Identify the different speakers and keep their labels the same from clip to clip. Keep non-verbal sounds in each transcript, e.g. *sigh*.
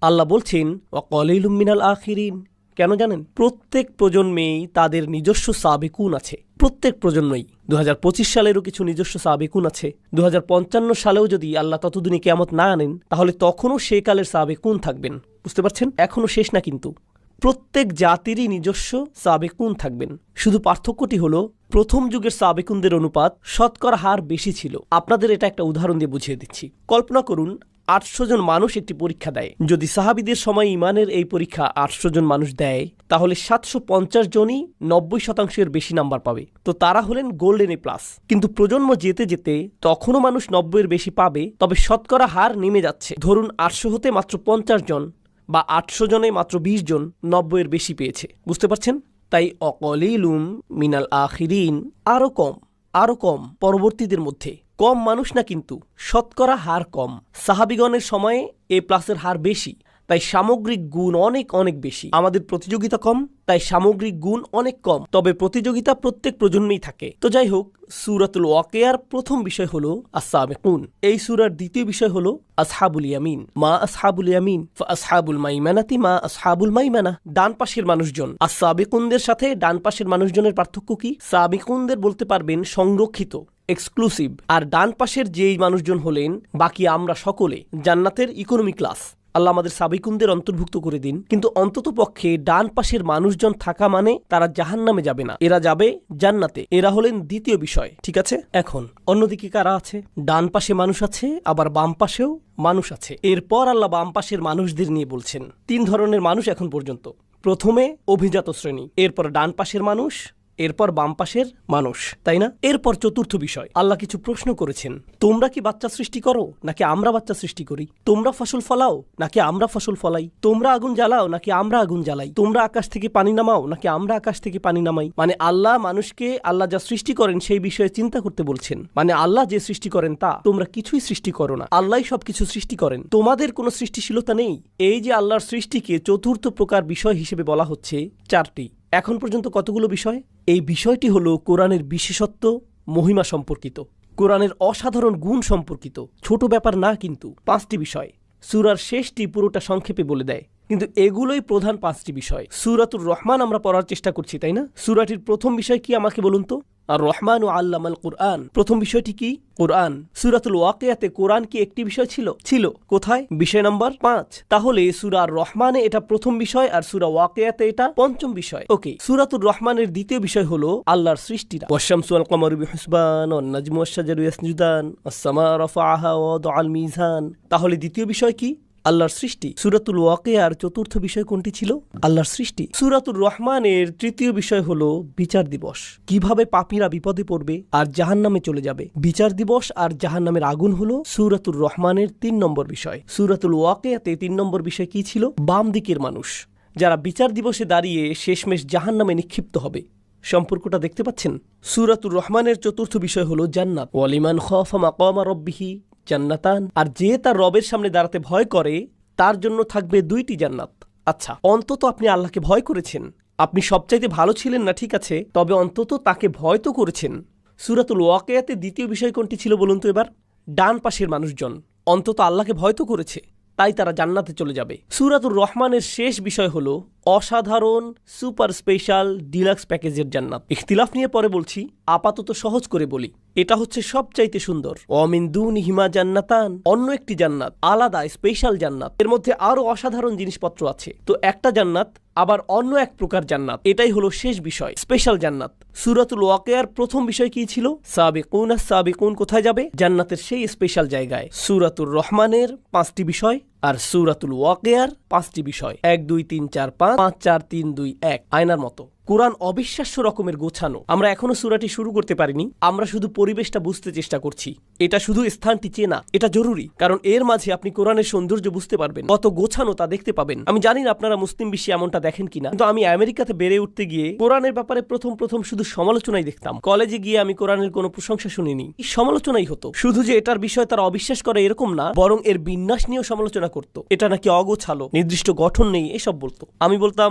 Speaker 1: আল্লাহ বলছেন, অকলিলুম মিনাল আখিরিন। কেন জানেন? প্রত্যেক প্রজন্মেই তাদের নিজস্ব সাবেকুন আছে। প্রত্যেক প্রজন্মই। দু সালেরও কিছু নিজস্ব সাবেকুন আছে। দুহাজার পঞ্চান্ন সালেও যদি আল্লাহ ততদিনে কেয়ামত না আনেন, তাহলে তখনও সে কালের সাবেকুন থাকবেন। বুঝতে পারছেন? এখনও শেষ না কিন্তু। প্রত্যেক জাতিরই নিজস্ব সাবেকুন থাকবেন। শুধু পার্থক্যটি হলো, প্রথম যুগের সাবেকুনদের অনুপাত শতকরা হার বেশি ছিল। আপনাদের এটা একটা উদাহরণ দিয়ে বুঝিয়ে দিচ্ছি। কল্পনা করুন আটশো জন মানুষ একটি পরীক্ষা দেয়। যদি সাহাবিদের সময় ইমানের এই পরীক্ষা আটশো জন মানুষ দেয়, তাহলে সাতশো পঞ্চাশ জনই নব্বই শতাংশের বেশি নাম্বার পাবে। তো তারা হলেন গোল্ডেন এ প্লাস। কিন্তু প্রজন্ম যেতে যেতে তখনও মানুষ নব্বইয়ের বেশি পাবে, তবে শতকরা হার নেমে যাচ্ছে। ধরুন আটশো হতে মাত্র পঞ্চাশ জন বা আটশো জনে মাত্র বিশ জন নব্বইয়ের বেশি পেয়েছে। বুঝতে পারছেন? তাই অকলিলুম মিনাল আখিরিন আরও কম আরও কম পরবর্তীদের মধ্যে। কম মানুষ না কিন্তু, শতকরা হার কম। সাহাবিগণের সময়ে এ প্লাসের হার বেশি, তাই সামগ্রিক গুণ অনেক অনেক বেশি। আমাদের প্রতিযোগিতা কম, তাই সামগ্রিক গুণ অনেক কম। তবে প্রতিযোগিতা প্রত্যেক প্রজন্মেই থাকে। তো যাই হোক, সুরাতুল ওয়াকেয়ার প্রথম বিষয় হলো আসাবেকুন এই সুরার দ্বিতীয় বিষয় হলো আসহাবুল ইয়ামিন। মা আসহাবুল ইয়ামিন আসহাবুল মাইমানাতি, মা আসহাবুল মাইমানা। ডান পাশের মানুষজন। আর সাবেকুনদের সাথে ডান পাশের মানুষজনের পার্থক্য কি? সাবেকুনদের বলতে পারবেন সংরক্ষিত। এক্সক্লুসিভ আর ডান পাশের যেই মানুষজন হলেন, বাকি আমরা সকলে জান্নাতের ইকোনমি ক্লাস আল্লাহ আমাদের সাবিকুনদের অন্তর্ভুক্ত করে দিন। কিন্তু অন্তত পক্ষে ডান পাশের মানুষজন থাকা মানে তারা জাহান নামে যাবে না। এরা যাবে জান্নাতে। এরা হলেন দ্বিতীয় বিষয়। ঠিক আছে? এখন, অন্যদিকে কারা আছে? ডান পাশে মানুষ আছে, আবার বাম পাশেও মানুষ আছে। এরপর আল্লাহ বাম পাশের মানুষদের নিয়ে বলছেন, তিন ধরনের মানুষ এখন পর্যন্ত। প্রথমে অভিজাত শ্রেণি। এরপর ডান পাশের মানুষ এরপর বাম পাশের মানুষ, তাই না? এরপর চতুর্থ বিষয়। আল্লাহ কিছু প্রশ্ন করেছেন। তোমরা কি বাচ্চা সৃষ্টি করো, নাকি আমরা বাচ্চা সৃষ্টি করি? তোমরা ফসল ফলাও, নাকি আমরা ফসল ফলাই? তোমরা আগুন জ্বালাও, নাকি আমরা আগুন জ্বালাই? তোমরা আকাশ থেকে পানি নামাও, নাকি আমরা আকাশ থেকে পানি নামাই? মানে আল্লাহ মানুষকে, আল্লাহ যা সৃষ্টি করেন, সেই বিষয়ে চিন্তা করতে বলছেন। মানে আল্লাহ যে সৃষ্টি করেন তা, তোমরা কিছুই সৃষ্টি করো না। আল্লাহ সবকিছু সৃষ্টি করেন। তোমাদের কোনো সৃষ্টিশীলতা নেই। এই যে আল্লাহর সৃষ্টিকে চতুর্থ প্রকার বিষয় হিসেবে বলা হচ্ছে, চারটি। এখন পর্যন্ত কতগুলো বিষয়? এই বিষয়টি হল কোরআনের বিশেষত্ব, মহিমা সম্পর্কিত। কোরআনের অসাধারণ গুণ সম্পর্কিত। ছোট ব্যাপার না কিন্তু, পাঁচটি বিষয়। সুরার শেষটি পুরোটা সংক্ষেপে বলে দেয়। কিন্তু এগুলোই প্রধান পাঁচটি বিষয়। সুরাতুর রহমান আমরা পড়ার চেষ্টা করছি, তাই না? সুরাটির প্রথম বিষয় কি আমাকে বলুন তো? আর রহমান ও আল্লামাল কোরআন। প্রথম বিষয়টি কি? কোরআন। সুরাতুল ওয়াকিয়াতে কোরআন কি একটি বিষয় ছিল? ছিল। কোথায়? বিষয় নম্বর পাঁচ। তাহলে সুরার রহমানে এটা প্রথম বিষয় আর সুরা ওয়াকিয়াতে এটা পঞ্চম বিষয়। ওকে, সুরাতুর রহমানের দ্বিতীয় বিষয় হলো আল্লাহর সৃষ্টিরা ওয়াশামসু আল কমর বিহসবান নাজমু আশ-শাজারু ইয়াসজুদান আস-সামা রাফাআহা ওয়া দাআল মিজান তাহলে দ্বিতীয় বিষয় কি? আল্লাহর সৃষ্টি। সুরাতুল ওয়াকেয়ার চতুর্থ বিষয় কোনটি ছিল? আল্লাহর সৃষ্টি। সুরাতুর রহমানের তৃতীয় বিষয় হল বিচার দিবস। কীভাবে পাপীরা বিপদে পড়বে আর জাহান্নামে চলে যাবে? বিচার দিবস আর জাহান্নামের আগুন হল সুরাতুর রহমানের তিন নম্বর বিষয়। সুরাতুল ওয়াকেয়াতে তিন নম্বর বিষয় কি ছিল? বাম দিকের মানুষ। যারা বিচার দিবসে দাঁড়িয়ে শেষমেশ জাহান্নামে নিক্ষিপ্ত হবে। সম্পর্কটা দেখতে পাচ্ছেন? সুরাতুর রহমানের চতুর্থ বিষয় হল জান্নাত। ওয়ালিমান খফা মাকামা রব্বিহি জান্নাতান। আর যে তার রবের সামনে দাঁড়াতে ভয় করে, তার জন্য থাকবে দুইটি জান্নাত। আচ্ছা অন্তত আপনি আল্লাহকে ভয় করেছেন। আপনি সবচাইতে ভালো ছিলেন না, ঠিক আছে, তবে অন্তত তাকে ভয় তো করেছেন। সুরাতুল ওয়াকেয়াতে দ্বিতীয় বিষয় কোনটি ছিল বলুন তো এবার? ডান পাশের মানুষজন। অন্তত আল্লাহকে ভয় তো করেছে, তাই তারা জান্নাতে চলে যাবে। সুরাতুর রহমানের শেষ বিষয় হলো অসাধারণ সুপার স্পেশাল ডিলাক্স প্যাকেজের জান্নাত। ইখতিলাফ নিয়ে পরে বলছি, আপাতত সহজ করে বলি, এটা হচ্ছে সবচাইতে সুন্দর। অমিন দুন হিমা জান্নাতান, অন্য একটি জান্নাত, আলাদা, স্পেশাল জান্নাত। এর মধ্যে আরও অসাধারণ জিনিসপত্র আছে। তো একটা জান্নাত, আবার অন্য এক প্রকার জান্নাত। এটাই হলো শেষ বিষয়, স্পেশাল জান্নাত। সুরাতুল ওয়াকেয়ার প্রথম বিষয় কি ছিল? সাবিকুন আর সাবিকুন কোথায় যাবে? জান্নাতের সেই স্পেশাল জায়গায়। সুরাতুর রহমানের পাঁচটি বিষয় আর সুরাতুল ওয়াকেয়ার পাঁচটি বিষয়। এক, দুই, তিন, চার, পাঁচ পাঁচ, চার, তিন, দুই, এক, আয়নার মতো। কোরআন অবিশ্বাস্য রকমের গোছানো। আমরা এখনও সুরাটি শুরু করতে পারিনি, আমরা শুধু পরিবেশটা বুঝতে চেষ্টা করছি। এটা শুধু স্থানটি চেনা, এটা জরুরি, কারণ এর মাঝে আপনি কোরআনের সৌন্দর্য বুঝতে পারবেন, কত গোছানো তা দেখতে পাবেন। আমি জানি না আপনারা মুসলিম বিশ্বে এমনটা দেখেন কিনা, কিন্তু আমি আমেরিকাতে বেড়ে উঠতে গিয়ে কোরআনের ব্যাপারে প্রথম প্রথম শুধু সমালোচনাই দেখতাম। কলেজে গিয়ে আমি কোরআনের কোনো প্রশংসা শুনিনি। সমালোচনাই হতো। শুধু যে এটার বিষয়ে তারা অবিশ্বাস করে এরকম না, বরং এর বিন্যাস নিয়েও সমালোচনা করত। এটা নাকি অগোছালো, নির্দিষ্ট গঠন নেই, এসব বলতো। আমি বলতাম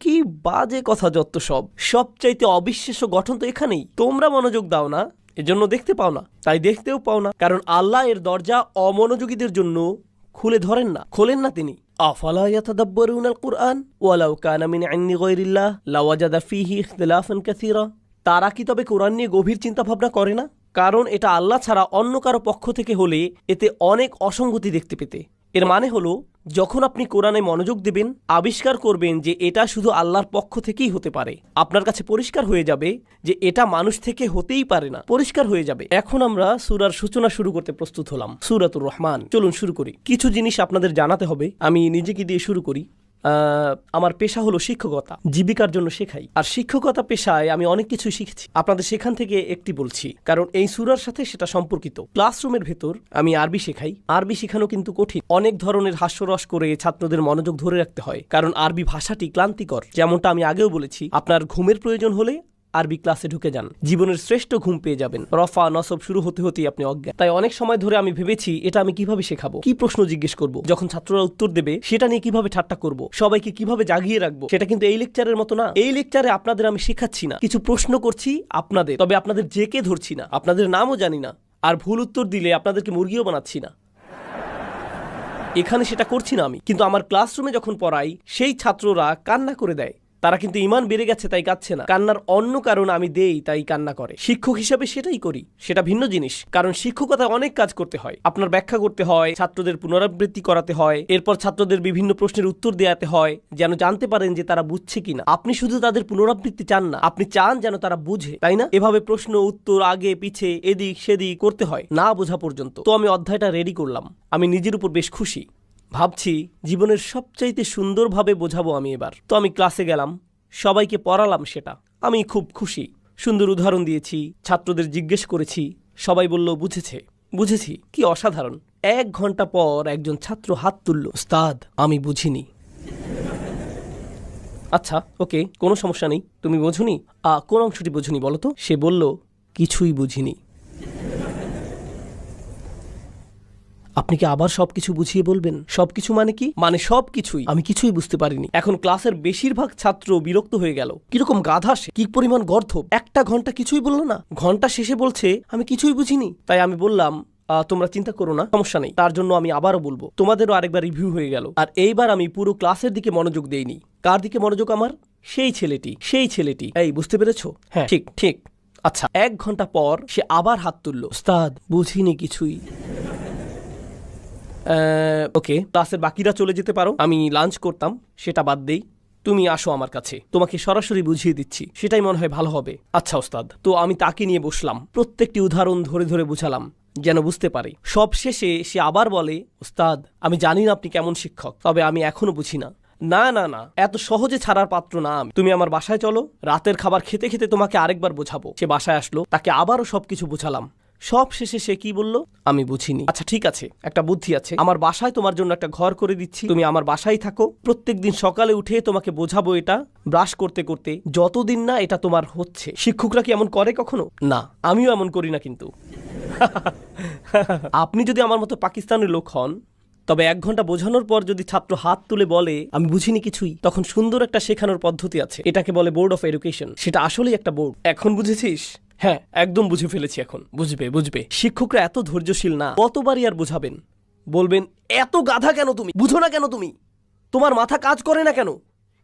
Speaker 1: কি বাজে কথা যত সব। সবচাইতে অবিশ্বাস্য গঠন তো এখানেই। তোমরা মনোযোগ দাও না, এজন্য দেখতে পাও না, তাই দেখতেও পাও না, কারণ আল্লাহ এর দরজা অমনোযোগীদের জন্য খুলে ধরেন না, খোলেন না তিনি। কুরআন? তারা কি তবে কোরআন নিয়ে গভীর চিন্তা ভাবনা করে না? কারণ এটা আল্লাহ ছাড়া অন্য কারও পক্ষ থেকে হলে এতে অনেক অসঙ্গতি দেখতে পেতে। এর মানে হলো যখন আপনি কোরআনে মনোযোগ দেবেন, আবিষ্কার করবেন যে এটা শুধু আল্লাহর পক্ষ থেকেই হতে পারে। আপনার কাছে পরিষ্কার হয়ে যাবে যে এটা মানুষ থেকে হতেই পারে না। পরিষ্কার হয়ে যাবে। এখন আমরা সুরার সূচনা শুরু করতে প্রস্তুত হলাম। সুরাতুর রহমান। চলুন শুরু করি। কিছু জিনিস আপনাদের জানাতে হবে। আমি নিজেকে দিয়ে শুরু করি। আমার পেশা হলো শিক্ষকতা, জীবিকার জন্য শেখাই। আর শিক্ষকতা পেশায় আমি অনেক কিছুই শিখেছি। আপনাদের সেখান থেকে একটি বলছি, কারণ এই সুরার সাথে সেটা সম্পর্কিত। ক্লাসরুমের ভেতর আমি আরবি শেখাই। আরবি শেখানো কিন্তু কঠিন। অনেক ধরনের হাস্যরস করে ছাত্রদের মনোযোগ ধরে রাখতে হয়, কারণ আরবি ভাষাটি ক্লান্তিকর। যেমনটা আমি আগেও বলেছি, আপনার ঘুমের প্রয়োজন হলে আরবি ক্লাসে ঢুকে যান। জীবনের শ্রেষ্ঠ ঘুম পেয়ে যাবেন। রফা, নসব শুরু হতে হতেই আপনি অজ্ঞান। তাই অনেক সময় ধরে আমি ভেবেছি, এটা আমি কীভাবে শেখাবো? কি প্রশ্ন জিজ্ঞেস করব? যখন ছাত্ররা উত্তর দেবে, সেটা নিয়ে কীভাবে ঠাট্টা করব? সবাইকে কীভাবে জাগিয়ে রাখব? সেটা কিন্তু এই লেকচারের মতো না। এই লেকচারে আপনাদের আমি শেখাচ্ছি না। কিছু প্রশ্ন করছি আপনাদের, তবে আপনাদের যে কে ধরছি না। আপনাদের নামও জানি না। আর ভুল উত্তর দিলে আপনাদেরকে মুরগিও বানাচ্ছি না। এখানে সেটা করছি না আমি। কিন্তু আমার ক্লাসরুমে যখন পড়াই, সেই ছাত্ররা কান্না করে দেয়। তারা কিন্তু ইমান বেড়ে গেছে, তাই কাচ্ছে না। কান্নার অন্য কারণ আমি দেই, তাই কান্না করে। শিক্ষক হিসাবে সেটাই করি, সেটা ভিন্ন জিনিস, কারণ শিক্ষকতায় অনেক কাজ করতে হয়। আপনার ব্যাখ্যা করতে হয়, ছাত্রদের পুনরাবৃত্তি করাতে হয়, এরপর ছাত্রদের বিভিন্ন প্রশ্নের উত্তর দেওয়াতে হয়, যেন জানতে পারেন যে তারা বুঝছে কিনা। আপনি শুধু তাদের পুনরাবৃত্তি চান না, আপনি চান যেন তারা বুঝে, তাই না? এভাবে প্রশ্ন, উত্তর, আগে, পিছে, এদিক, সেদিক করতে হয়, না বোঝা পর্যন্ত। তো আমি অধ্যায়টা রেডি করলাম। আমি নিজের উপর বেশ খুশি। ভাবছি জীবনের সবচাইতে সুন্দরভাবে বোঝাবো আমি এবার। তো আমি ক্লাসে গেলাম, সবাইকে পড়ালাম সেটা। আমি খুব খুশি। সুন্দর উদাহরণ দিয়েছি, ছাত্রদের জিজ্ঞেস করেছি, সবাই বলল, বুঝেছে, বুঝেছি, কি অসাধারণ। এক ঘণ্টা পর একজন ছাত্র হাত তুলল উস্তাদ আমি বুঝিনি। আচ্ছা ওকে, কোনো সমস্যা নেই, তুমি বোঝুনি? কোন অংশটি বোঝুনি বলো তো? সে বলল, কিছুই বুঝিনি। আপনি কি আবার সবকিছু বুঝিয়ে বলবেন? সবকিছু মানে কি? মানে সবকিছুই। আমি কিছুই বুঝতে পারিনি। এখন ক্লাসের বেশিরভাগ ছাত্র বিরক্ত হয়ে গেল। কীরকম গাধা সে? কি পরিমাণ গর্ধ একটা ঘণ্টা কিছুই বলল না। ঘণ্টা শেষে বলছে, আমি কিছুই বুঝিনি। তাই আমি বললাম তোমরা চিন্তা করো না, সমস্যা নেই। তার জন্য আমি আবারও বলব। তোমাদেরও আরেকবার রিভিউ হয়ে গেল। আর এইবার আমি পুরো ক্লাসের দিকে মনোযোগ দেইনি। কার দিকে মনোযোগ আমার? সেই ছেলেটি সেই ছেলেটি। এই, বুঝতে পেরেছ? হ্যাঁ ঠিক ঠিক। আচ্ছা এক ঘণ্টা পর সে আবার হাত তুললো। উস্তাদ বুঝিনি কিছুই। ওকে ক্লাসের বাকিরা চলে যেতে পারো। আমি লাঞ্চ করতাম, সেটা বাদ দেই। তুমি আসো আমার কাছে। তোমাকে সরাসরি বুঝিয়ে দিচ্ছি। সেটাই মনে হয় ভালো হবে। আচ্ছা ওস্তাদ। তো আমি তাকে নিয়ে বসলাম। প্রত্যেকটি উদাহরণ ধরে ধরে বুঝালাম, যেন বুঝতে পারে। সব শেষে সে আবার বলে, ওস্তাদ, আমি জানি না আপনি কেমন শিক্ষক, তবে আমি এখনও বুঝি না। না না না, এত সহজে ছাড়ার পাত্র না আমি। তুমি আমার বাসায় চলো, রাতের খাবার খেতে খেতে তোমাকে আরেকবার বোঝাবো। সে বাসায় আসলো, তাকে আবারও সবকিছু বোঝালাম। সব শেষে সে কি বলল? আমি বুঝিনি। আচ্ছা ঠিক আছে একটা বুদ্ধি আছে। আমার বাসায় তোমার জন্য একটা ঘর করে দিচ্ছি। তুমি আমার বাসায় থাকো। প্রত্যেক দিন সকালে উঠে তোমাকে বোঝাবো এটা ব্রাশ করতে করতে। যতদিন না এটা তোমার হচ্ছে। শিক্ষকরা কি এমন করে কখনো? না আমিও এমন করি না কিন্তু। *laughs* আপনি যদি আমার মতো পাকিস্তানের লোক হন তবে এক ঘণ্টা বোঝানোর পর যদি ছাত্র হাত তুলে বলে আমি বুঝিনি কিছুই তখন সুন্দর একটা শেখানোর পদ্ধতি আছে। এটাকে বলে বোর্ড অফ এডুকেশন। সেটা আসলেই একটা বোর্ড। এখন বুঝেছিস? হ্যাঁ একদম বুঝে ফেলেছি এখন। বুঝবে বুঝবে। শিক্ষকরা এত ধৈর্যশীল না, কতবারই আর বোঝাবেন? বলবেন, এত গাধা কেন তুমি? বুঝো না কেন তুমি? তোমার মাথা কাজ করে না কেন?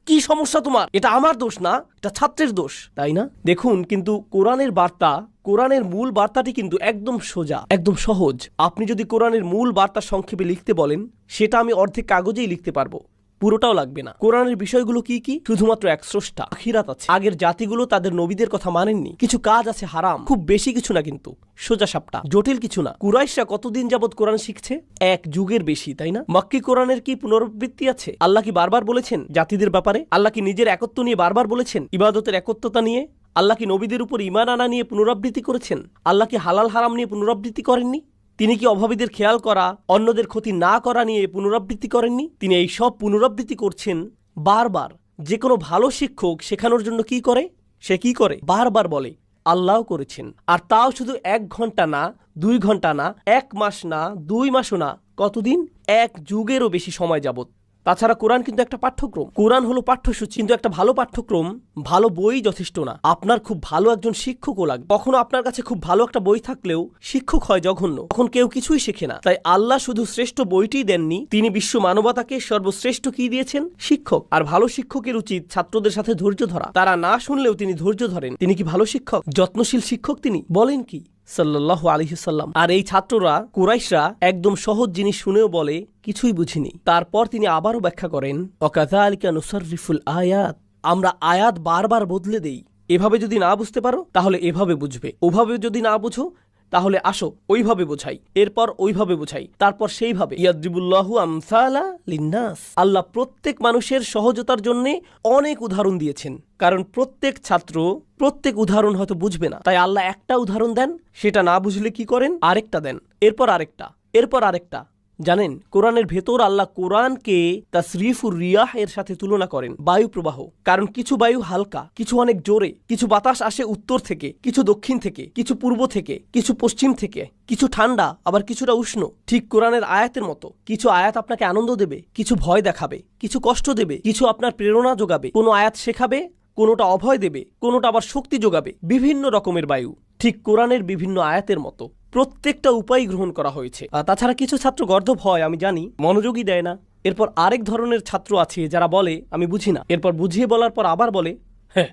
Speaker 1: কি সমস্যা তোমার? এটা আমার দোষ না, এটা ছাত্রের দোষ। তাই না? দেখুন, কিন্তু কোরআনের বার্তা, কোরআনের মূল বার্তাটি কিন্তু একদম সোজা, একদম সহজ। আপনি যদি কোরআনের মূল বার্তা সংক্ষেপে লিখতে বলেন, সেটা আমি অর্ধেক কাগজেই লিখতে পারব। পুরোটাও লাগবে না। কোরআনের বিষয়গুলো কি কি? শুধুমাত্র এক স্রষ্টা, আখিরাত আছে। আগের জাতিগুলো তাদের নবীদের কথা মানেননি। কিছু কাজ আছে হারাম। খুব বেশি কিছু না কিন্তু। সোজা সাপটা। জটিল কিছু না। কুরাইশরা কতদিন যাবত কোরআন শিখছে? এক যুগের বেশি, তাই না? মক্কি কোরআনের কি পুনরাবৃত্তি আছে? আল্লাহ কি বারবার বলেছেন জাতিদের ব্যাপারে? আল্লাহ কি নিজের একত্ব নিয়ে বারবার বলেছেন ইবাদতের একত্বতা নিয়ে? আল্লাহ কি নবীদের উপর ইমান আনা নিয়ে পুনরাবৃত্তি করেছেন? আল্লাহ কি হালাল হারাম নিয়ে পুনরাবৃত্তি করেননি? তিনি কি অভাবীদের খেয়াল করা, অন্যদের ক্ষতি না করা নিয়ে পুনরাবৃত্তি করেননি? তিনি এই সব পুনরাবৃত্তি করছেন বারবার। যে কোনো ভালো শিক্ষক শেখানোর জন্য কি করে? সে কি করে? বারবার বলে আল্লাহ করেছেন। আর তাও শুধু এক ঘণ্টা না, দুই ঘণ্টা না, এক মাস না, দুই মাসও না, কতদিন? এক যুগেরও বেশি সময় যাবত তাছাড়া কোরআন কিন্তু একটা পাঠ্যক্রম। কোরআন হলো পাঠ্যসূচি, কিন্তু একটা ভালো পাঠ্যক্রম, ভালো বই যথেষ্ট না। আপনার খুব ভালো একজন শিক্ষকও লাগবে। কখনো আপনার কাছে খুব ভালো একটা বই থাকলেও শিক্ষক হয় জঘন্য। তখন কেউ কিছুই শেখে না। তাই আল্লাহ শুধু শ্রেষ্ঠ বইটিই দেননি, তিনি বিশ্ব মানবতাকে সর্বশ্রেষ্ঠ কি দিয়েছেন? শিক্ষক। আর ভালো শিক্ষকের উচিত ছাত্রদের সাথে ধৈর্য ধরা। তারা না শুনলেও তিনি ধৈর্য ধরেন। তিনি কি ভালো শিক্ষক? যত্নশীল শিক্ষক তিনি? বলেন কি? সাল্লাহ আলহিসাল্লাম আর এই ছাত্ররা, কুরাইশরা, একদম সহজ জিনিস শুনেও বলে, কিছুই বুঝিনি। তারপর তিনি আবারও ব্যাখ্যা করেন অকাথা আলিকা নুসারিফুল আয়াত। আমরা আয়াত বারবার বদলে দেই। এভাবে যদি না বুঝতে পারো, তাহলে এভাবে বুঝবে। ওভাবে যদি না বুঝো তাহলে আসো, ওইভাবে বোঝাই। এরপর ওইভাবে বোঝাই, তারপর সেইভাবে। আল্লাহ প্রত্যেক মানুষের সহজতার জন্য অনেক উদাহরণ দিয়েছেন। কারণ প্রত্যেক ছাত্র প্রত্যেক উদাহরণ হয়তো বুঝবে না। তাই আল্লাহ একটা উদাহরণ দেন, সেটা না বুঝলে কি করেন? আরেকটা দেন। এরপর আরেকটা এরপর আরেকটা। জানেন, কোরআনের ভেতর আল্লাহ কোরআনকে তাসরিফুর রিয়াহ এর সাথে তুলনা করেন, বায়ু প্রবাহ। কারণ কিছু বায়ু হালকা, কিছু অনেক জোরে, কিছু বাতাস আসে উত্তর থেকে, কিছু দক্ষিণ থেকে, কিছু পূর্ব থেকে, কিছু পশ্চিম থেকে, কিছু ঠান্ডা, আবার কিছুটা উষ্ণ। ঠিক কোরআনের আয়াতের মতো, কিছু আয়াত আপনাকে আনন্দ দেবে, কিছু ভয় দেখাবে, কিছু কষ্ট দেবে, কিছু আপনার প্রেরণা যোগাবে, কোনো আয়াত শেখাবে, কোনোটা অভয় দেবে, কোনোটা আবার শক্তি যোগাবে, বিভিন্ন রকমের বায়ু। ঠিক কোরআনের বিভিন্ন আয়াতের মতো। প্রত্যেকটা উপায় গ্রহণ করা হয়েছে। তাছাড়া কিছু ছাত্র গর্ধব হয়, আমি জানি, মনোযোগই দেয় না। এরপর আরেক ধরনের ছাত্র আছে যারা বলে, আমি বুঝি না। এরপর বুঝিয়ে বলার পর আবার বলে হ্যাঁ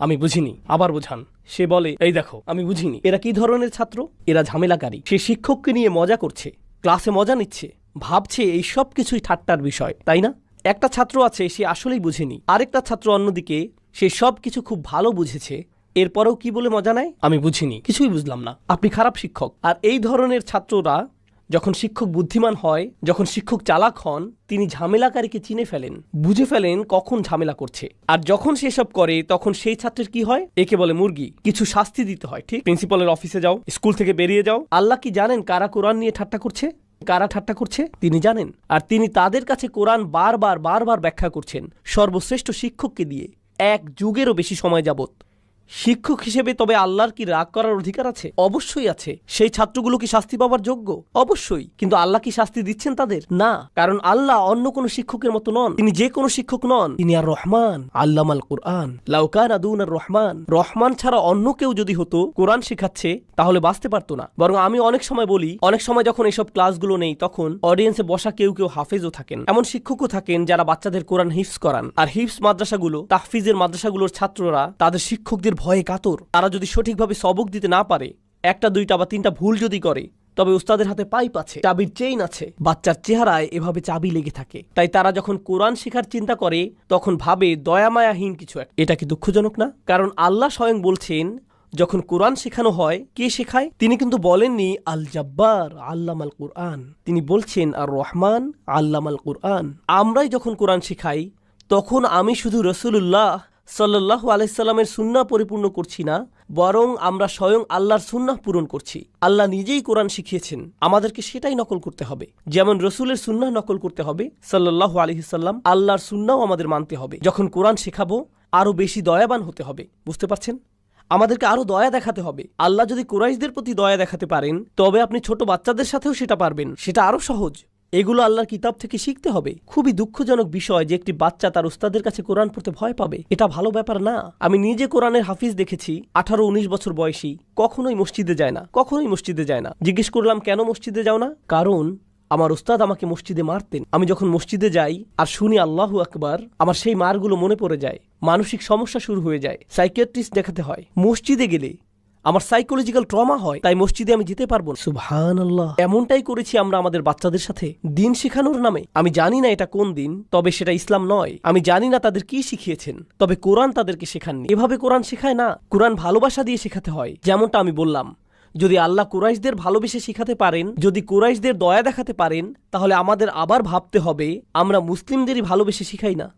Speaker 1: আমি বুঝিনি। আবার বুঝান। সে বলে, এই দেখো, আমি বুঝিনি। এরা কি ধরনের ছাত্র? এরা ঝামেলাকারী। সে শিক্ষককে নিয়ে মজা করছে, ক্লাসে মজা নিচ্ছে, ভাবছে এই সব কিছুই ঠাট্টার বিষয়, তাই না? একটা ছাত্র আছে, সে আসলেই বুঝেনি। আরেকটা ছাত্র অন্যদিকে, সে সব কিছু খুব ভালো বুঝেছে এরপরেও কি বলে মজা নেয়? আমি বুঝিনি, কিছুই বুঝলাম না। আপনি খারাপ শিক্ষক। আর এই ধরনের ছাত্ররা যখন শিক্ষক বুদ্ধিমান হয়, যখন শিক্ষক চালাক হন, তিনি ঝামেলাকারীকে চিনে ফেলেন। বুঝে ফেলেন কখন ঝামেলা করছে। আর যখন সে সব করে, তখন সেই ছাত্রের কি হয়? একে বলে মুরগি। কিছু শাস্তি দিতে হয়, ঠিক? প্রিন্সিপালের অফিসে যাও, স্কুল থেকে বেরিয়ে যাও। আল্লাহ কি জানেন কারা কোরআন নিয়ে ঠাট্টা করছে? কারা ঠাট্টা করছে? তিনি জানেন। আর তিনি তাদের কাছে কোরআন বারবার বারবার ব্যাখ্যা করছেন। সর্বশ্রেষ্ঠ শিক্ষককে দিয়ে এক যুগেরও বেশি সময় যাবত শিক্ষক হিসেবে তবে আল্লাহর কি রাগ করার অধিকার আছে? অবশ্যই আছে। সেই ছাত্রগুলো কি শাস্তি পাওয়ার যোগ্য? অবশ্যই। কিন্তু আল্লাহ কি শাস্তি দিচ্ছেন তাদের? না। কারণ আল্লাহ অন্য কোনো শিক্ষকের মতো নন। তিনি যে কোনো শিক্ষক নন। তিনি আর রহমান। আল্লাম আল কোরআন। লাউকান আদুন আর রহমান। রহমান ছাড়া অন্য কেউ যদি হতো, কোরআন শেখাচ্ছে, তাহলে বাঁচতে পারতো না। বরং আমি অনেক সময় বলি, অনেক সময় যখন এইসব ক্লাসগুলো নেই, তখন অডিয়েন্সে বসা কেউ কেউ হাফেজও থাকেন। এমন শিক্ষকও থাকেন যারা বাচ্চাদের কোরআন হিফস করান। আর হিফস মাদ্রাসাগুলো, তাহফিজের মাদ্রাসাগুলোর ছাত্ররা, তাদের শিক্ষকদের ভয়ে কাতর। তারা যদি সঠিকভাবে সবক দিতে না পারে, একটা, দুইটা বা তিনটা ভুল যদি করে, তবে উস্তাদের হাতে পাইপ আছে, চাবির চেইন আছে। বাচ্চার চেহারায় এভাবে চাবি লেগে থাকে। তাই তারা যখন কোরআন শেখার চিন্তা করে, তখন ভাবে দয়ামায়াহীন কিছু এক। এটা কি দুঃখজনক না? কারণ আল্লাহ স্বয়ং বলছেন, যখন কোরআন শেখানো হয়, কে শেখায়? তিনি কিন্তু বলেননি আল জাব্বার আল্লাম আল কোরআন। তিনি বলছেন আর রহমান আল্লাম আল কোরআন। আমরাই যখন কোরআন শেখাই, তখন আমি শুধু রসুল্লাহ সাল্লাহ আলাইসাল্লামের সুন্না পরিপূর্ণ করছি না, বরং আমরা স্বয়ং আল্লাহর সুন্নাহ পূরণ করছি। আল্লাহ নিজেই কোরআন শিখিয়েছেন, আমাদেরকে সেটাই নকল করতে হবে। যেমন রসুলের সুন্নাহ নকল করতে হবে সাল্লাহ আলহিসাল্লাম আল্লাহর সুন্নাও আমাদের মানতে হবে। যখন কোরআন শেখাবো, আরও বেশি দয়াবান হতে হবে। বুঝতে পারছেন? আমাদেরকে আরও দয়া দেখাতে হবে। আল্লাহ যদি কুরাইশদের প্রতি দয়া দেখাতে পারেন, তবে আপনি ছোট বাচ্চাদের সাথেও সেটা পারবেন। সেটা আরও সহজ। এগুলো আল্লাহর কিতাব থেকে শিখতে হবে। খুবই দুঃখজনক বিষয় যে একটি বাচ্চা তার উস্তাদের কাছে কোরআন পড়তে ভয় পাবে। এটা ভালো ব্যাপার না। আমি নিজে কোরআনের হাফিজ দেখেছি, আঠারো উনিশ বছর বয়সী। কখনোই মসজিদে যায় না, কখনোই মসজিদে যায় না। জিজ্ঞেস করলাম, কেন মসজিদে যাও না? কারণ, আমার উস্তাদ আমাকে মসজিদে মারতেন। আমি যখন মসজিদে যাই আর শুনি আল্লাহু আকবার, আমার সেই মারগুলো মনে পড়ে যায়। মানসিক সমস্যা শুরু হয়ে যায়। সাইকিয়াট্রিস্ট দেখাতে হয়। মসজিদে গেলে আমার সাইকোলজিক্যাল ট্রমা হয় তাই মসজিদে আমি যেতে পারব না। সুবহান আল্লাহ এমনটাই করেছি আমরা আমাদের বাচ্চাদের সাথে দিন শেখানোর নামে। আমি জানি না এটা কোন দিন তবে সেটা ইসলাম নয়। আমি জানি না তাদের কি শিখিয়েছেন তবে কোরআন তাদেরকে শেখাননি। এভাবে কোরআন শেখায় না কোরআন ভালোবাসা দিয়ে শেখাতে হয়। যেমনটা আমি বললাম যদি আল্লাহ কুরাইশদের ভালোবেসে শিখাতে পারেন যদি কুরাইশদের দয়া দেখাতে পারেন তাহলে আমাদের আবার ভাবতে হবে আমরা মুসলিমদেরই ভালোবেসে শিখাই না।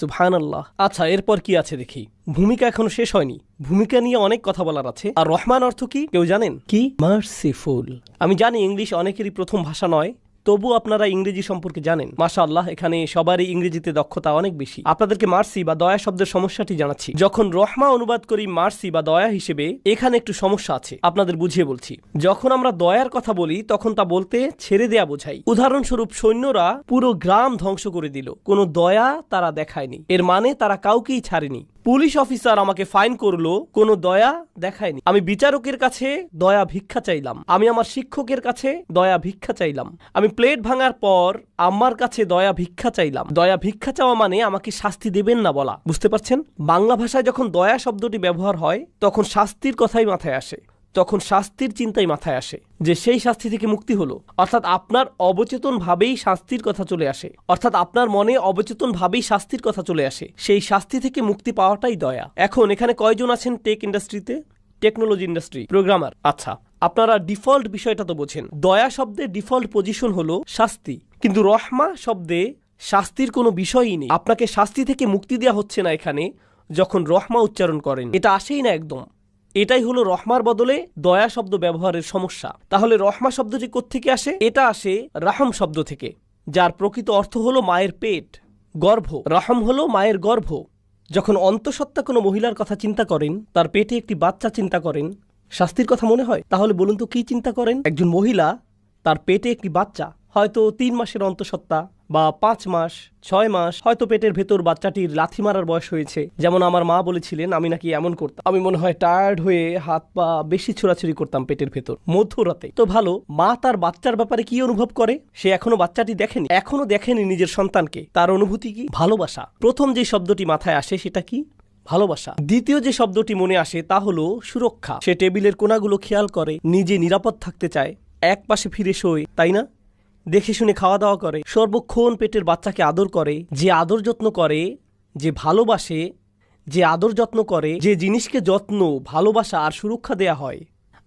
Speaker 1: সুবহান আল্লাহ আচ্ছা এরপর কি আছে দেখি। ভূমিকা এখনও শেষ হয়নি। ভূমিকা নিয়ে অনেক কথা বলার আছে। আর রহমান অর্থ কি? কেউ জানেন? কি? মার্সিফুল। আমি জানি ইংলিশ অনেকেরই প্রথম ভাষা নয়। তবু আপনারা ইংরেজি সম্পর্কে জানেন। মাশা আল্লাহ এখানে সবারই ইংরেজিতে দক্ষতা অনেক বেশি। আপনাদেরকে মার্সি বা দয়া শব্দের সমস্যাটি জানাচ্ছি। যখন রহমা অনুবাদ করি মার্সি বা দয়া হিসেবে, এখানে একটু সমস্যা আছে। আপনাদের বুঝিয়ে বলছি। যখন আমরা দয়ার কথা বলি, তখন তা বলতে ছেড়ে দেয়া বোঝাই। উদাহরণস্বরূপ, সৈন্যরা পুরো গ্রাম ধ্বংস করে দিল। কোনো দয়া তারা দেখায়নি। এর মানে তারা কাউকেই ছাড়েনি। পুলিশ অফিসার আমাকে ফাইন করল, কোনো দয়া দেখায়নি। আমি বিচারকের কাছে দয়া ভিক্ষা চাইলাম। আমি আমার শিক্ষকের কাছে দয়া ভিক্ষা চাইলাম। আমি প্লেট ভাঙার পর আমার কাছে দয়া ভিক্ষা চাইলাম। দয়া ভিক্ষা চাওয়া মানে আমাকে শাস্তি দেবেন না বলা। বুঝতে পারছেন? বাংলা ভাষায় যখন দয়া শব্দটি ব্যবহার হয়, তখন শাস্তির কথাই মাথায় আসে। তখন শাস্তির চিন্তাই মাথায় আসে যে সেই শাস্তি থেকে মুক্তি হলো। অর্থাৎ আপনার অবচেতন ভাবেই শাস্তির কথা চলে আসে। অর্থাৎ আপনার মনে অবচেতন ভাবেই শাস্তির কথা চলে আসে। সেই শাস্তি থেকে মুক্তি পাওয়াটাই দয়া। এখন এখানে কয়জন আছেন টেক ইন্ডাস্ট্রিতে? Technology industry, programmer. আচ্ছা আপনারা ডিফল্ট বিষয়টা তো বোঝেন। দয়া শব্দে ডিফল্ট পজিশন হলো শাস্তি। কিন্তু রহমা শব্দে শাস্তির কোনো বিষয়ই নেই। আপনাকে শাস্তি থেকে মুক্তি দেওয়া হচ্ছে না এখানে যখন রহমা উচ্চারণ করেন। এটা আসেই না একদম। এটাই হলো রহমার বদলে দয়া শব্দ ব্যবহারের সমস্যা। তাহলে রহমা শব্দটি কোত্থেকে আসে? এটা আসে রাহম শব্দ থেকে, যার প্রকৃত অর্থ হলো মায়ের পেট, গর্ভ। রাহম হলো মায়ের গর্ভ। যখন অন্তঃসত্ত্বা কোনো মহিলার কথা চিন্তা করেন, তার পেটে একটি বাচ্চা চিন্তা করেন, শাস্তির কথা মনে হয়? তাহলে বলুন তো কি চিন্তা করেন? একজন মহিলা তার পেটে একটি বাচ্চা। হয়তো তিন মাসের অন্তঃসত্ত্বা বা পাঁচ মাস, ছয় মাস, হয়তো পেটের ভেতর বাচ্চাটির লাথি মারার বয়স হয়েছে। যেমন আমার মা বলেছিলেন, আমি নাকি এমন করতাম। আমি মনে হয় টায়ার্ড হয়ে হাত পা বেশি ছোড়াছুড়ি করতাম পেটের ভেতর। মধ্যরাতে। তো ভালো, মা তার বাচ্চার ব্যাপারে কি অনুভব করে? সে এখনও বাচ্চাটি দেখেনি। এখনও দেখেনি নিজের সন্তানকে। তার অনুভূতি কি? ভালোবাসা। প্রথম যে শব্দটি মাথায় আসে সেটা কি? ভালোবাসা। দ্বিতীয় যে শব্দটি মনে আসে তা হলো সুরক্ষা। সে টেবিলের কোনাগুলো খেয়াল করে, নিজে নিরাপদ থাকতে চায়। এক পাশে ফিরে শোয়, তাই না? দেখে শুনে খাওয়া দাওয়া করে, সর্বক্ষণ পেটের বাচ্চাকে আদর করে, যে আদর যত্ন করে, যে ভালোবাসে, যে আদর যত্ন করে, যে জিনিসকে যত্ন, ভালোবাসা আর সুরক্ষা দেয়া হয়।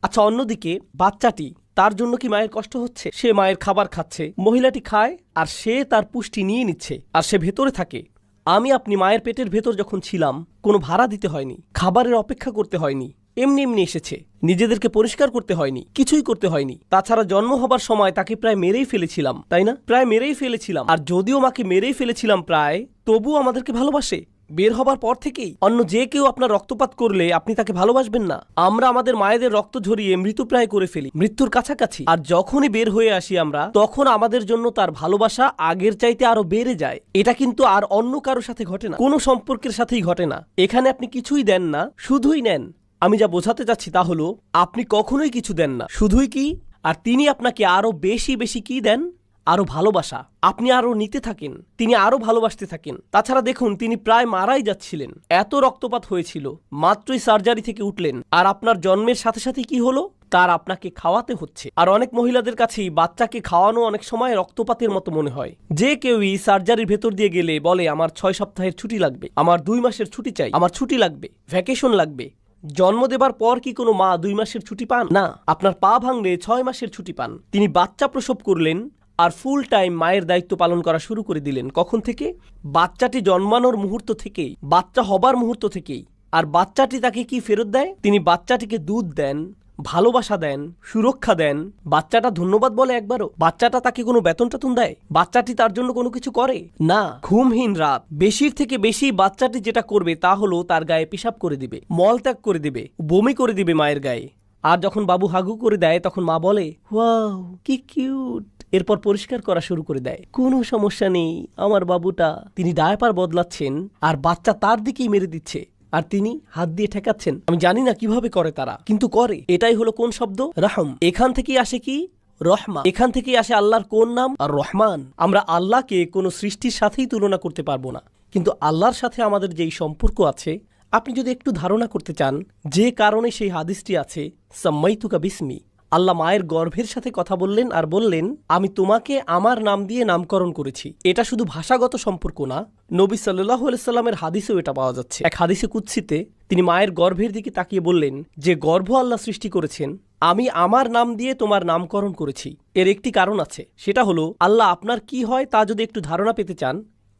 Speaker 1: আচ্ছা অন্যদিকে বাচ্চাটি তার জন্য কি মায়ের কষ্ট হচ্ছে? সে মায়ের খাবার খাচ্ছে, মহিলাটি খায়, আর সে তার পুষ্টি নিয়ে নিচ্ছে, আর সে ভেতরে থাকে। আমি আপনি মায়ের পেটের ভেতর যখন ছিলাম, কোনো ভাড়া দিতে হয়নি, খাবারের অপেক্ষা করতে হয়নি এমনি এমনি এসেছে। নিজেদেরকে পরিষ্কার করতে হয়নি, কিছুই করতে হয়নি। তাছাড়া জন্ম হবার সময় তাকে প্রায় মেরেই ফেলেছিলাম, তাই না? প্রায় মেরেই ফেলেছিলাম। আর যদিও মাকে মেরেই ফেলেছিলাম প্রায়, তবুও আমাদেরকে ভালোবাসে। বের হবার পর থেকেই, অন্য যে কেউ আপনার রক্তপাত করলে আপনি তাকে ভালোবাসবেন না। আমরা আমাদের মায়েদের রক্ত ঝরিয়ে মৃত্যুপ্রায় করে ফেলি, মৃত্যুর কাছাকাছি। আর যখনই বের হয়ে আসি আমরা, তখন আমাদের জন্য তার ভালোবাসা আগের চাইতে আরও বেড়ে যায়। এটা কিন্তু আর অন্য কারোর সাথে ঘটে না, কোনো সম্পর্কের সাথেই ঘটে না। এখানে আপনি কিছুই দেন না, শুধুই নেন। আমি যা বোঝাতে চাচ্ছি তা হলো, আপনি কখনোই কিছু দেন না। শুধুই কি? আর তিনি আপনাকে আরও বেশি বেশি কি দেন? আরও ভালোবাসা। আপনি আরও নিতে থাকেন। তিনি আরও ভালোবাসতে থাকেন। তাছাড়া দেখুন, তিনি প্রায় মারাই যাচ্ছিলেন। এত রক্তপাত হয়েছিল, মাত্রই সার্জারি থেকে উঠলেন। আর আপনার জন্মের সাথে সাথে কি হলো? তার আপনাকে খাওয়াতে হচ্ছে। আর অনেক মহিলাদের কাছেই বাচ্চাকে খাওয়ানো অনেক সময় রক্তপাতের মতো মনে হয়। যে কেউই সার্জারির ভেতর দিয়ে গেলে বলে, আমার ছয় সপ্তাহের ছুটি লাগবে। আমার দুই মাসের ছুটি চাই। আমার ছুটি লাগবে। ভ্যাকেশন লাগবে। জন্ম দেবার পর কি কোনো মা দুই মাসের ছুটি পান? না, আপনার পা ভাঙলে ছয় মাসের ছুটি পান। তিনি বাচ্চা প্রসব করলেন আর ফুল টাইম মায়ের দায়িত্ব পালন করা শুরু করে দিলেন। কখন থেকে? বাচ্চাটি জন্মানোর মুহূর্ত থেকেই, বাচ্চা হবার মুহূর্ত থেকেই। আর বাচ্চাটি তাকে কি ফেরত দেয়? তিনি বাচ্চাটিকে দুধ দেন ভালোবাসা দেন, সুরক্ষা দেন। বাচ্চাটা ধন্যবাদ বলে একবারও। বাচ্চাটা তাকে কোনো বেতন টেতন দেয়? বাচ্চাটি তার জন্য কোনো কিছু করে? না। ঘুমহীন রাত। বেশির থেকে বেশি বাচ্চাটি যেটা করবে তা হলো তার গায়ে পেশাব করে দিবে মলত্যাগ করে দিবে, বমি করে দিবে মায়ের গায়ে। আর যখন বাবু হাগু করে দেয়, তখন মা বলে, ওয়াও, কি কিউট! এরপর পরিষ্কার করা শুরু করে দেয়। কোনো সমস্যা নেই, আমার বাবুটা, তিনি ডায়াপার বদলাচ্ছেন, আর বাচ্চা তার দিকেই মেরে দিচ্ছে। আর তিনি হাত দিয়ে ঠেকাচ্ছেন। আমি জানি না কীভাবে করে তারা, কিন্তু করে। এটাই হলো কোন শব্দ? রাহম। এখান থেকেই আসে কি? রহমান এখান থেকেই আসে আল্লাহর কোন নাম? আর রহমান। আমরা আল্লাহকে কোনো সৃষ্টির সাথেই তুলনা করতে পারব না। কিন্তু আল্লাহর সাথে আমাদের যেই সম্পর্ক আছে, আপনি যদি একটু ধারণা করতে চান, যে কারণে সেই হাদিসটি আছে, সাম্মাইতুকা বিসমি। আল্লাহ মায়ের গর্ভের সাথে কথা বললেন আর বললেন, আমি তোমাকে আমার নাম দিয়ে নামকরণ করেছি। এটা শুধু ভাষাগত সম্পর্ক না, নবী সাল্লাহ সাল্লামের হাদিসেও এটা পাওয়া যাচ্ছে। এক হাদিসে কুৎসিতে তিনি মায়ের গর্ভের দিকে তাকিয়ে বললেন, যে গর্ভ আল্লাহ সৃষ্টি করেছেন, আমি আমার নাম দিয়ে তোমার নামকরণ করেছি। এর একটি কারণ আছে, সেটা হলো, আল্লাহ আপনার কি হয় তা যদি একটু ধারণা পেতে চান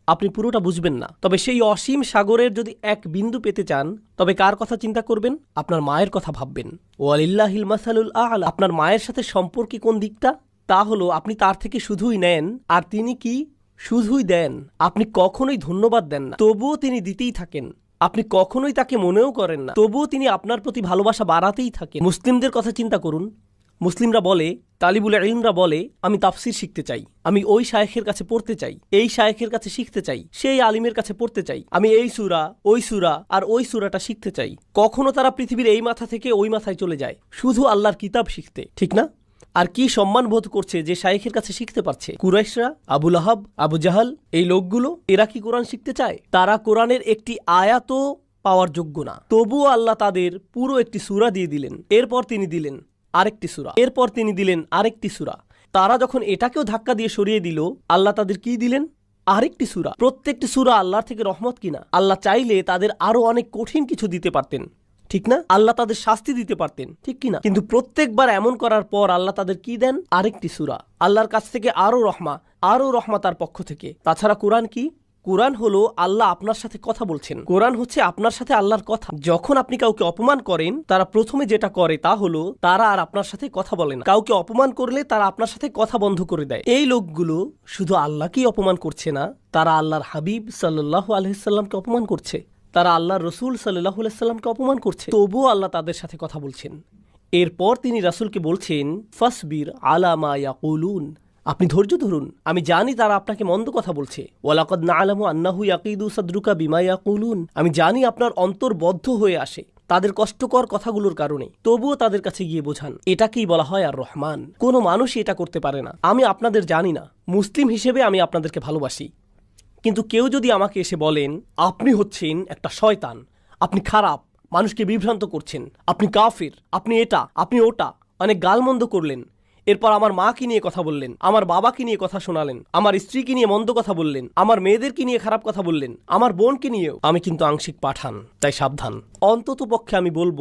Speaker 1: আপনি পুরোটা বুঝবেন না। তবে সেই অসীম সাগরের যদি এক বিন্দু পেতে চান, তবে কার কথা চিন্তা করবেন? আপনার মায়ের কথা ভাববেন। ও আলিল্লাহিল মাসালুল আল। আপনার মায়ের সাথে সম্পর্কে কোন দিকটা? তা হলো, আপনি তার থেকে শুধুই নেন, আর তিনি কি? শুধুই দেন। আপনি কখনোই ধন্যবাদ দেন না। তবুও তিনি দিতেই থাকেন। আপনি কখনোই তাকে মনেও করেন না। তবুও তিনি আপনার প্রতি ভালোবাসা বাড়াতেই থাকেন। মুসলিমদের কথা চিন্তা করুন। মুসলিমরা বলে তালিবুল ইলমরা বলে, আমি তাফসির শিখতে চাই। আমি ওই শায়েখের কাছে পড়তে চাই। এই শায়েখের কাছে শিখতে চাই। সেই আলিমের কাছে পড়তে চাই। আমি এই সুরা, ওই সুরা আর ওই সুরাটা শিখতে চাই। কখনো তারা পৃথিবীর এই মাথা থেকে ওই মাথায় চলে যায়। শুধু আল্লাহর কিতাব শিখতে, ঠিক না? আর কি সম্মান বোধ করছে যে শায়েখের কাছে শিখতে পারছে? কুরাইশরা আবুল আহাব আবু জাহাল, এই লোকগুলো, এরা কি কোরআন শিখতে চায়? তারা কোরআনের একটি আয়াতও পাওয়ার যোগ্য না। তবুও আল্লাহ তাদের পুরো একটি সুরা দিয়ে দিলেন। এরপর তিনি দিলেন আরেকটি সুরা। এরপর তিনি দিলেন আরেকটি সুরা। তারা যখন এটাকেও ধাক্কা দিয়ে সরিয়ে দিল, আল্লাহ তাদের কি দিলেন? আরেকটি সুরা। প্রত্যেকটি সুরা আল্লাহর থেকে রহমত কিনা? আল্লাহ চাইলে তাদের আরও অনেক কঠিন কিছু দিতে পারতেন। ঠিক না? আল্লাহ তাদের শাস্তি দিতে পারতেন। ঠিক কিনা? কিন্তু প্রত্যেকবার এমন করার পর আল্লাহ তাদের কি দেন? আরেকটি সুরা। আল্লাহর কাছ থেকে আরও রহমা আরও রহমা তার পক্ষ থেকে। তাছাড়া কোরআন কি? কোরআন হলো আল্লাহ আপনার সাথে কথা বলছেন। কোরআন হচ্ছে আপনার সাথে আল্লাহর কথা। যখন আপনি কাউকে অপমান করেন, তারা প্রথমে যেটা করে তা হলো, তারা আর আপনার সাথে কথা বলে না। কাউকে অপমান করলে তারা আপনার সাথে কথা বন্ধ করে দেয়। এই লোকগুলো শুধু আল্লাহকেই অপমান করছে না, তারা আল্লাহর হাবিব সাল্লাহ আলহিসাল্লামকে অপমান করছে। তারা আল্লাহর রসুল সাল্লাহ সাল্লামকে অপমান করছে। তবুও আল্লাহ তাদের সাথে কথা বলছেন। এরপর তিনি রাসূলকে বলছেন, ফাসবির আলামা ইয়াকুলুন। আপনি ধৈর্য ধরুন, আমি জানি তারা আপনাকে মন্দ কথা বলছে। ওয়ালাকদ না আলামু আন্নাহু ইয়াকিদু সাদরুকা বিমা ইয়াকুলুন। আমি জানি আপনার অন্তর বদ্ধ হয়ে আসে, তাদের কষ্টকর কথাগুলোর কারণে। তবুও তাদের কাছে গিয়ে বোঝান, এটাকেই বলা হয় আর রহমান। কোনো মানুষই এটা করতে পারে না। আমি আপনাদের জানি না, মুসলিম হিসেবে আমি আপনাদেরকে ভালোবাসি। কিন্তু কেউ যদি আমাকে এসে বলেন, আপনি হচ্ছেন একটা শয়তান, আপনি খারাপ, মানুষকে বিভ্রান্ত করছেন, আপনি কাফির, আপনি এটা, আপনি ওটা। অনেক গালমন্দ করলেন। এরপর আমার মাকে নিয়ে কথা বললেন, আমার বাবাকে নিয়ে কথা শোনালেন, আমার স্ত্রীকে নিয়ে মন্দ কথা বললেন, আমার মেয়েদেরকে নিয়ে খারাপ কথা বললেন, আমার বোনকে নিয়েও। আমি কিন্তু আংশিক পাঠান, তাই সাবধান। অন্তত পক্ষে আমি বলব,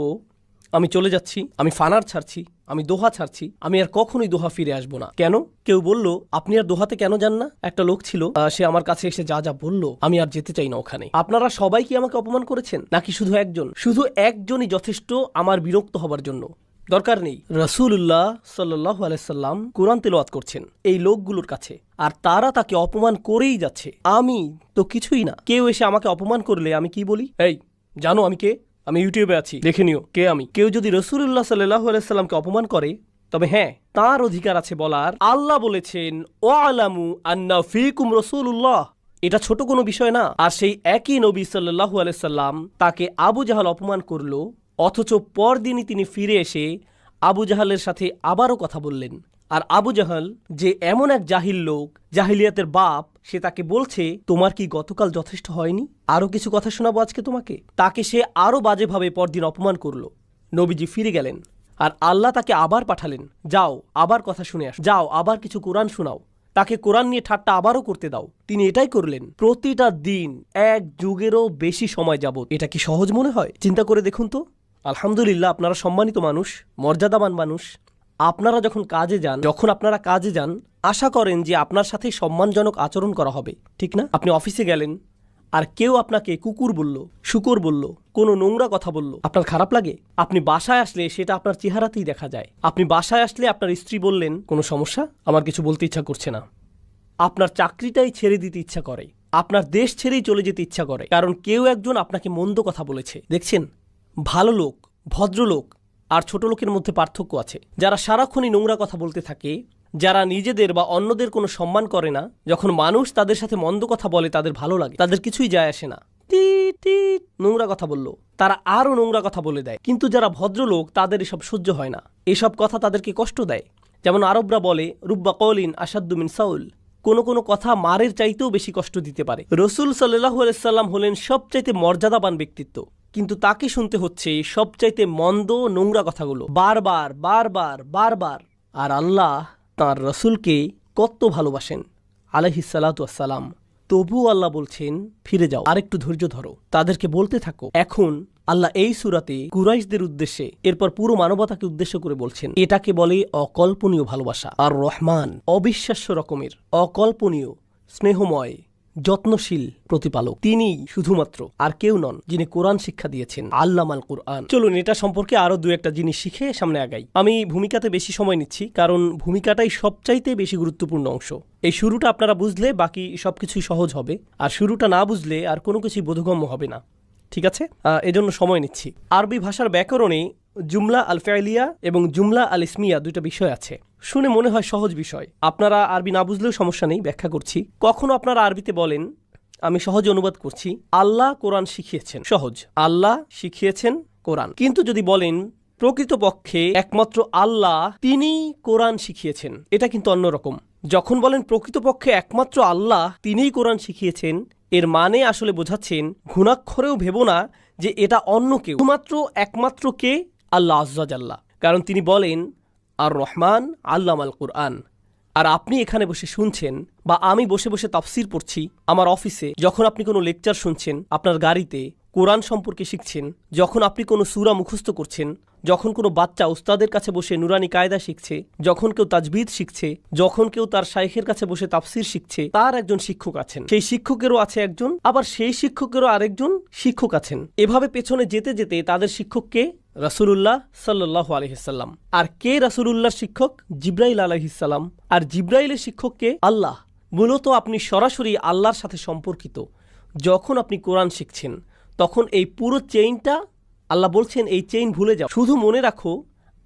Speaker 1: আমি চলে যাচ্ছি, আমি ফানার ছাড়ছি, আমি দোহা ছাড়ছি, আমি আর কখনোই দোহা ফিরে আসব না। কেন? কেউ বলল, আপনি আর দোহাতে কেন যান না? একটা লোক ছিল সে আমার কাছে এসে যা যা বলল, আমি আর যেতে চাই না ওখানে। আপনারা সবাই কি আমাকে অপমান করেছেন? নাকি শুধু একজন? শুধু একজনই যথেষ্ট আমার বিরক্ত হবার জন্য। দরকার নেই। রসুল্লাহ সাল্লাহ আলাইসাল্লাম কোরআন তেলাওয়াত করছেন এই লোকগুলোর কাছে। আর তারা তাকে অপমান করেই যাচ্ছে। আমি তো কিছুই না। কেউ এসে আমাকে অপমান করলে আমি কি বলি? এই, জানো আমি কে? আমি ইউটিউবে আছি। দেখে নিও, কে আমি? কেউ যদি রসুল্লাহ সাল্লাহ আলাইসাল্লামকে অপমান করে, তবে হ্যাঁ তার অধিকার আছে বলার। আল্লাহ বলেছেন ও আলামু আন্না ফিকুম রসুল্লাহ এটা ছোট কোনো বিষয় না। আর সেই একই নবী সাল্লাহু আলাইসাল্লাম তাকে আবু জাহাল অপমান করল অথচ পরদিনই তিনি ফিরে এসে আবু জাহালের সাথে আবারও কথা বললেন। আর আবু জাহাল যে এমন এক জাহিল লোক, জাহিলিয়াতের বাপ, সে তাকে বলছে, তোমার কি গতকাল যথেষ্ট হয়নি? আরও কিছু কথা শোনাবো আজকে তোমাকে? তাকে সে আরও বাজেভাবে পরদিন অপমান করল। নবীজি ফিরে গেলেন আর আল্লাহ তাকে আবার পাঠালেন। যাও, আবার কথা শুনে আস। যাও, আবার কিছু কোরআন শোনাও। তাকে কোরআন নিয়ে ঠাট্টা আবারও করতে দাও। তিনি এটাই করলেন। প্রতিটা দিন, এক যুগেরও বেশি সময় যাবত এটা কি সহজ মনে হয়? চিন্তা করে দেখুন তো। আলহামদুলিল্লাহ, আপনারা সম্মানিত মানুষ, মর্যাদাবান মানুষ, আপনারা যখন কাজে যান, যখন আপনারা কাজে যান, আশা করেন যে আপনার সাথে সম্মানজনক আচরণ করা হবে, ঠিক না? আপনি অফিসে গেলেন, আর কেউ আপনাকে কুকুর বলল, শুকুর বলল, কোনো নোংরা কথা বলল, আপনার খারাপ লাগে? আপনি বাসায় আসলে সেটা আপনার চেহারাতেই দেখা যায়। আপনি বাসায় আসলে আপনার স্ত্রী বললেন, কোনো সমস্যা? আমার কিছু বলতে ইচ্ছা করছে না। আপনার চাকরিটাই ছেড়ে দিতে ইচ্ছা করে। আপনার দেশ ছেড়েই চলে যেতে ইচ্ছা করে। কারণ কেউ একজন আপনাকে মন্দ কথা বলেছে। দেখছেন? ভালো লোক ভদ্রলোক আর ছোট লোকের মধ্যে পার্থক্য আছে। যারা সারাক্ষণই নোংরা কথা বলতে থাকে, যারা নিজেদের বা অন্যদের কোনো সম্মান করে না, যখন মানুষ তাদের সাথে মন্দ কথা বলে তাদের ভালো লাগে, তাদের কিছুই যায় আসে না। টিট টিট নোংরা কথা বলল, তারা আরও নোংরা কথা বলে দেয়। কিন্তু যারা ভদ্রলোক তাদের এসব সহ্য হয় না। এসব কথা তাদেরকে কষ্ট দেয়। যেমন আরবরা বলে, রুব্বা কলিন আসাদ্দুমিন সাউল কোনো কোনো কথা মারের চাইতেও বেশি কষ্ট দিতে পারে। রসুল সাল্লাহ আলাইসাল্লাম হলেন সবচাইতে মর্যাদাবান ব্যক্তিত্ব। কিন্তু তাকে শুনতে হচ্ছে সবচাইতে মন্দ, নোংরা কথাগুলো। বারবার বারবার বারবার। আর আল্লাহ তাঁর রসুলকে কত ভালোবাসেন। আলহিসাল্লাম তবু আল্লাহ বলছেন, ফিরে যাও, আরেকটু ধৈর্য ধরো। তাদেরকে বলতে থাকো। এখন আল্লাহ এই সুরাতে কুরাইশদের উদ্দেশ্যে, এরপর পুরো মানবতাকে উদ্দেশ্য করে বলছেন, এটাকে বলে অকল্পনীয় ভালোবাসা। আর রহমান অবিশ্বাস্য রকমের, অকল্পনীয়, স্নেহময় যত্নশীল প্রতিপালক। তিনি শুধুমাত্র, আর কেউ নন, যিনি কোরআন শিক্ষা দিয়েছেন, আল্লামাল কোরআন। চলুন, এটা সম্পর্কে আরও দু একটা জিনিস শিখে সামনে আগাই। আমি ভূমিকাতে বেশি সময় নিচ্ছি, কারণ ভূমিকাটাই সবচাইতে বেশি গুরুত্বপূর্ণ অংশ। এই শুরুটা আপনারা বুঝলে বাকি সবকিছুই সহজ হবে, আর শুরুটা না বুঝলে আর কোনো কিছুই বোধগম্য হবে না। ঠিক আছে? এজন্য সময় নিচ্ছি। আরবি ভাষার ব্যাকরণে জুমলা আল ফেলিয়া এবং জুমলা আল ইসমিয়া দুইটা বিষয় আছে। শুনে মনে হয় সহজ বিষয়। আপনারা আরবি না বুঝলেও সমস্যা নেই, ব্যাখ্যা করছি। কখনো আপনারা আরবিতে বলেন, আমি সহজে অনুবাদ করছি, আল্লাহ কোরআন শিখিয়েছেন। সহজ। আল্লাহ শিখিয়েছেন কোরআন। কিন্তু যদি বলেন, প্রকৃতপক্ষে একমাত্র আল্লাহ তিনি কোরআন শিখিয়েছেন। এটা কিন্তু অন্যরকম যখন বলেন, প্রকৃতপক্ষে একমাত্র আল্লাহ তিনিই কোরআন শিখিয়েছেন, এর মানে আসলে বোঝাচ্ছেন, ঘুণাক্ষরেও ভেব না যে এটা অন্য কেউ। শুধুমাত্র একমাত্র কে? আল্লাহ আজাল্লাহ কারণ তিনি বলেন, আর রহমান আল্লাম আল কুরআন। আর আপনি এখানে বসে শুনছেন বা আমি বসে বসে তাফসির পড়ছি আমার অফিসে, যখন আপনি কোনো লেকচার শুনছেন, আপনার গাড়িতে কোরআন সম্পর্কে শিখছেন, যখন আপনি কোনো সুরা মুখস্থ করছেন যখন কোনো বাচ্চা উস্তাদের কাছে বসে নুরানি কায়দা শিখছে, যখন কেউ তাজবিদ শিখছে, যখন কেউ তার শাইখের কাছে বসে তাফসির শিখছে, তার একজন শিক্ষক আছেন। সেই শিক্ষকেরও আছে একজন, আবার সেই শিক্ষকেরও আরেকজন শিক্ষক আছেন। এভাবে পেছনে যেতে যেতে তাদের শিক্ষককে রাসুলুল্লাহ সাল্লাহ আলহিসাল্লাম আর কে রাসুলুল্লাহর শিক্ষক? জিব্রাইল আলহিসাল্লাম আর জিব্রাইলের শিক্ষককে আল্লাহ। মূলত আপনি সরাসরি আল্লাহর সাথে সম্পর্কিত। যখন আপনি কোরআন শিখছেন, তখন এই পুরো চেইনটা আল্লাহ বলছেন, এই চেইন ভুলে যাও। শুধু মনে রাখো,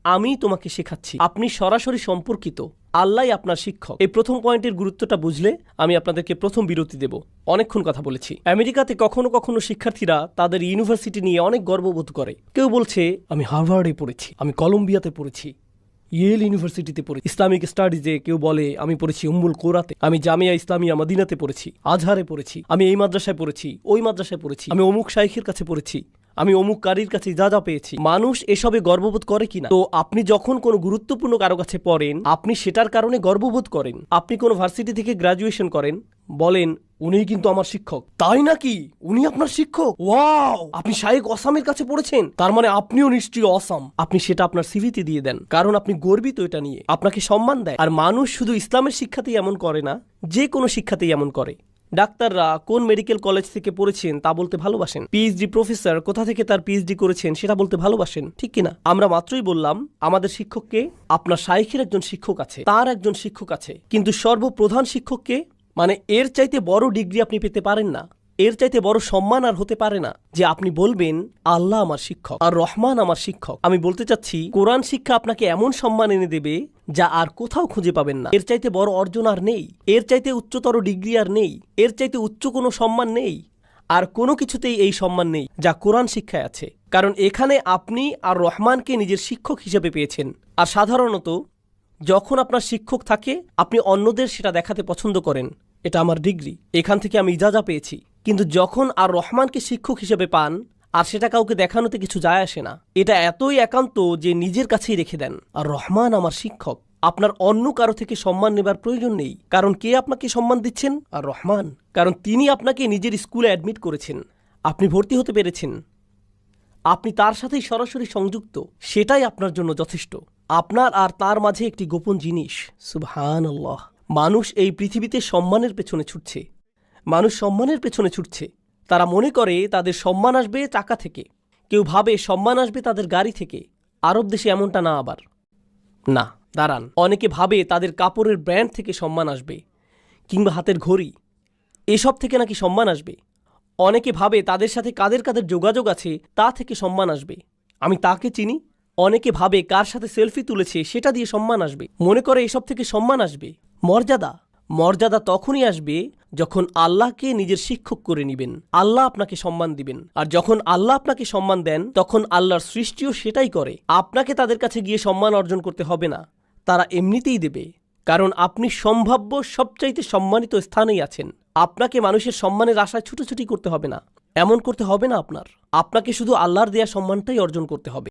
Speaker 1: আমি তোমাকে শেখাচ্ছি। আপনি সরাসরি সম্পর্কিত। আল্লাহ আপনার শিক্ষক। এই প্রথম পয়েন্টের গুরুত্বটা বুঝলে আমি আপনাদেরকে প্রথম বিরতি দেব। অনেকক্ষণ কথা বলেছি। আমেরিকাতে কখনো কখনো শিক্ষার্থীরা তাদের ইউনিভার্সিটি নিয়ে অনেক গর্ববোধ করে। কেউ বলছে, আমি হার্ভার্ডে পড়েছি, আমি কলম্বিয়াতে পড়েছি, ইয়েল ইউনিভার্সিটিতে পড়েছি। ইসলামিক স্টাডিজে কেউ বলে, আমি পড়েছি উম্মুল কোরাতে, আমি জামিয়া ইসলামিয়া মদিনাতে পড়েছি, আজহারে পড়েছি, আমি এই মাদ্রাসায় পড়েছি, ওই মাদ্রাসায় পড়েছি, আমি অমুক শাইখের কাছে পড়েছি। আমি অমুক কারির কাছে যা পেয়েছি। মানুষ এসবে গর্ববোধ করে কিনা? তো আপনি যখন কোনো গুরুত্বপূর্ণ কারও কাছে পড়েন, আপনি সেটার কারণে গর্ববোধ করেন। আপনি কোনো ভার্সিটি থেকে গ্রাজুয়েশন করেন, বলেন, উনিই কিন্তু আমার শিক্ষক। তাই নাকি? উনি আপনার শিক্ষক? ওয়াও! আপনি শায়েক অসামের কাছে পড়েছেন? তার মানে আপনিও নিশ্চয়ই অসাম। আপনি সেটা আপনার সিভিতে দিয়ে দেন। কারণ আপনি গর্বিত এটা নিয়ে। আপনাকে সম্মান দেয়। আর মানুষ শুধু ইসলামের শিক্ষাতেই এমন করে না, যে কোনো শিক্ষাতেই এমন করে। ডাক্তাররা কোন মেডিকেল কলেজ থেকে পড়েছেন তা বলতে ভালোবাসেন। পিএইচডি প্রফেসর কোথা থেকে তার পিএইচডি করেছেন সেটা বলতে ভালোবাসেন, ঠিক কিনা? আমরা মাত্রই বললাম, আমাদের শিক্ষককে, আপনার শাইখের একজন শিক্ষক আছে, তার একজন শিক্ষক আছে। কিন্তু সর্বপ্রধান শিক্ষককে মানে এর চাইতে বড় ডিগ্রি আপনি পেতে পারেন না। এর চাইতে বড় সম্মান আর হতে পারে না যে আপনি বলবেন, আল্লাহ আমার শিক্ষক আর রহমান আমার শিক্ষক। আমি বলতে চাচ্ছি, কোরআন শিক্ষা আপনাকে এমন সম্মান এনে দেবে যা আর কোথাও খুঁজে পাবেন না। এর চাইতে বড় অর্জন আর নেই। এর চাইতে উচ্চতর ডিগ্রি আর নেই। এর চাইতে উচ্চ কোনো সম্মান নেই। আর কোনো কিছুতেই এই সম্মান নেই যা কোরআন শিক্ষায় আছে। কারণ এখানে আপনি আর রহমানকে নিজের শিক্ষক হিসেবে পেয়েছেন। আর সাধারণত যখন আপনার শিক্ষক থাকে, আপনি অন্যদের সেটা দেখাতে পছন্দ করেন। এটা আমার ডিগ্রি। এখান থেকে আমি ইজাজা পেয়েছি। কিন্তু যখন আর রহমানকে শিক্ষক হিসেবে পান, আর সেটা কাউকে দেখানোতে কিছু যায় আসে না, এটা এতই একান্ত যে নিজের কাছেই রেখে দেন। আর রহমান আমার শিক্ষক। আপনার অন্য কারও থেকে সম্মান নেবার প্রয়োজন নেই। কারণ কে আপনাকে সম্মান দিচ্ছেন? আর রহমান। কারণ তিনি আপনাকে নিজের স্কুলে অ্যাডমিট করেছেন। আপনি ভর্তি হতে পেরেছেন। আপনি তার সাথেই সরাসরি সংযুক্ত। সেটাই আপনার জন্য যথেষ্ট। আপনার আর তার মাঝে একটি গোপন জিনিস। সুবহান আল্লাহ মানুষ এই পৃথিবীতে সম্মানের পেছনে ছুটছে। মানুষ সম্মানের পেছনে ছুটছে। তারা মনে করে তাদের সম্মান আসবে টাকা থেকে। কেউ ভাবে সম্মান আসবে তাদের গাড়ি থেকে। আরব দেশে এমনটা না আবার। না, দাঁড়ান। অনেকে ভাবে তাদের কাপড়ের ব্র্যান্ড থেকে সম্মান আসবে কিংবা হাতের ঘড়ি। এসব থেকে নাকি সম্মান আসবে? অনেকে ভাবে তাদের সাথে কাদের কাদের যোগাযোগ আছে তা থেকে সম্মান আসবে। আমি তাকে চিনি। অনেকে ভাবে কার সাথে সেলফি তুলেছে সেটা দিয়ে সম্মান আসবে। মনে করে এসব থেকে সম্মান আসবে। মর্যাদা। মর্যাদা তখনই আসবে যখন আল্লাহকে নিজের শিক্ষক করে নেবেন। আল্লাহ আপনাকে সম্মান দিবেন। আর যখন আল্লাহ আপনাকে সম্মান দেন, তখন আল্লাহর সৃষ্টিও সেটাই করে। আপনাকে তাদের কাছে গিয়ে সম্মান অর্জন করতে হবে না। তারা এমনিতেই দেবে। কারণ আপনি সম্ভাব্য সবচাইতে সম্মানিত স্থানেই আছেন। আপনাকে মানুষের সম্মানের আশায় ছুটোছুটি করতে হবে না। এমন করতে হবে না আপনার। আপনাকে শুধু আল্লাহর দেয়া সম্মানটাই অর্জন করতে হবে।